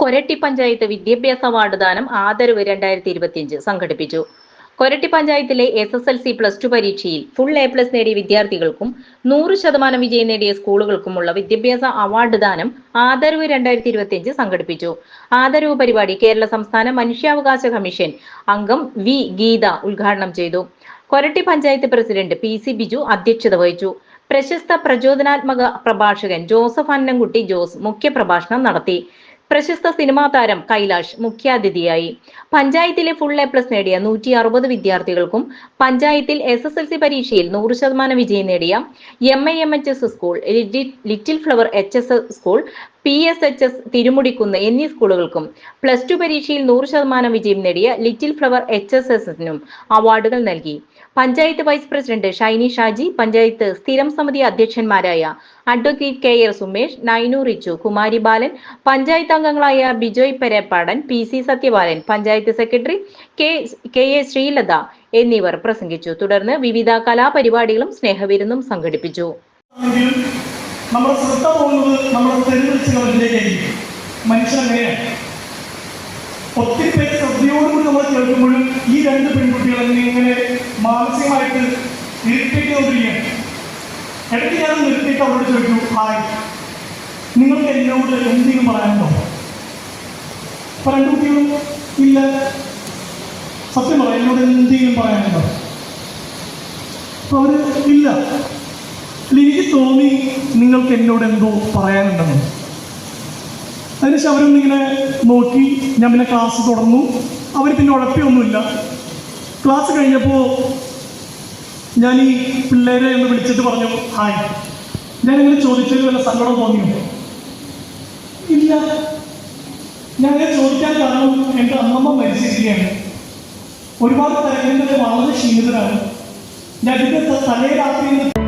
കൊരട്ടി പഞ്ചായത്ത് വിദ്യാഭ്യാസ അവാർഡ് ദാനം ആദരവ് രണ്ടായിരത്തി ഇരുപത്തിയഞ്ച് സംഘടിപ്പിച്ചു. കൊരട്ടി പഞ്ചായത്തിലെ S S L C plus two പരീക്ഷയിൽ ഫുൾ എ പ്ലസ് നേടിയ വിദ്യാർത്ഥികൾക്കും നൂറ് ശതമാനം വിജയം നേടിയ സ്കൂളുകൾക്കുമുള്ള വിദ്യാഭ്യാസ അവാർഡ് ദാനം ആദരവ് രണ്ടായിരത്തി ഇരുപത്തിയഞ്ച് സംഘടിപ്പിച്ചു. ആദരവ് പരിപാടി കേരള സംസ്ഥാന മനുഷ്യാവകാശ കമ്മീഷൻ അംഗം വി ഗീത ഉദ്ഘാടനം ചെയ്തു. Koratty panchayat president P C Biju അധ്യക്ഷത വഹിച്ചു. പ്രശസ്ത പ്രചോദനാത്മക പ്രഭാഷകൻ ജോസഫ് അന്നംകുട്ടി ജോസ് മുഖ്യപ്രഭാഷണം നടത്തി. പ്രശസ്ത സിനിമാ താരം കൈലാഷ് മുഖ്യാതിഥിയായി. പഞ്ചായത്തിലെ ഫുൾ എ പ്ലസ് നേടിയ നൂറ്റി അറുപത് വിദ്യാർത്ഥികൾക്കും പഞ്ചായത്തിൽ എസ് എസ് എൽ സി പരീക്ഷയിൽ നൂറ് ശതമാനം വിജയം നേടിയ M I M H S school little flower H S school P S H S Thirumudikkunnu എന്നീ സ്കൂളുകൾക്കും പ്ലസ് ടു പരീക്ഷയിൽ നൂറ് ശതമാനം വിജയം നേടിയ ലിറ്റിൽ ഫ്ലവർ എച്ച് എസ് എസിനും അവാർഡുകൾ നൽകി. പഞ്ചായത്ത് വൈസ് പ്രസിഡന്റ് ഷൈനി ഷാജി പഞ്ചായത്ത് സ്ഥിരം സമിതി അധ്യക്ഷന്മാരായ advocate K R Sumesh Nainu Richu Kumari Balan panchayat അംഗങ്ങളായ Bijoy Perepadan P C Sathyapalan panchayat secretary K K A Sreelatha എന്നിവർ പ്രസംഗിച്ചു. തുടർന്ന് വിവിധ കലാപരിപാടികളും സ്നേഹവിരുന്നും സംഘടിപ്പിച്ചു. ശ്രദ്ധ ഒത്തിരി പേര് ശ്രദ്ധയോടുകൂടി നമ്മൾ കേൾക്കുമ്പോഴും ഈ രണ്ട് പെൺകുട്ടികൾ എങ്ങനെ മാനസികമായിട്ട് ഇറിറ്റേറ്റ് ചെയ്തുകൊണ്ടിരിക്കുകയാണ് ഇടയ്ക്ക് ഞാൻ നിർത്തിയിട്ട് അവരോട് ചോദിച്ചു ഹായ് നിങ്ങൾക്ക് എന്നോട് എന്തെങ്കിലും പറയാനുണ്ടോ? അപ്പൊ രണ്ടു ഇല്ല സത്യം പറയാം എന്നോട് എന്തെങ്കിലും പറയാനുണ്ടോ? അപ്പൊ അവർ ഇല്ല. എനിക്ക് തോന്നി നിങ്ങൾക്ക് എന്നോട് എന്തോ പറയാനുണ്ടെന്ന്. അതിനുശേഷം അവരൊന്നിങ്ങനെ നോക്കി ഞാൻ പിന്നെ ക്ലാസ് തുടർന്നു. അവർ പിന്നെ ഉഴപ്പിയൊന്നുമില്ല. ക്ലാസ് കഴിഞ്ഞപ്പോൾ ഞാൻ ഈ പിള്ളേരെ ഒന്ന് വിളിച്ചിട്ട് പറഞ്ഞു ഹായ്. ഞാനിങ്ങനെ ചോദിച്ചതിൽ വല്ല സങ്കടം തോന്നിയോ? ഇല്ല. ഇങ്ങനെ ചോദിക്കാൻ കാരണം എന്റെ അമ്മമ്മ മരിച്ചിരിക്കുകയാണ്. ഒരുപാട് തരങ്ങളിൽ വളരെ ക്ഷീണിതരാണ്. ഞാൻ ഇതിന്റെ തലേ രാത്രിയിൽ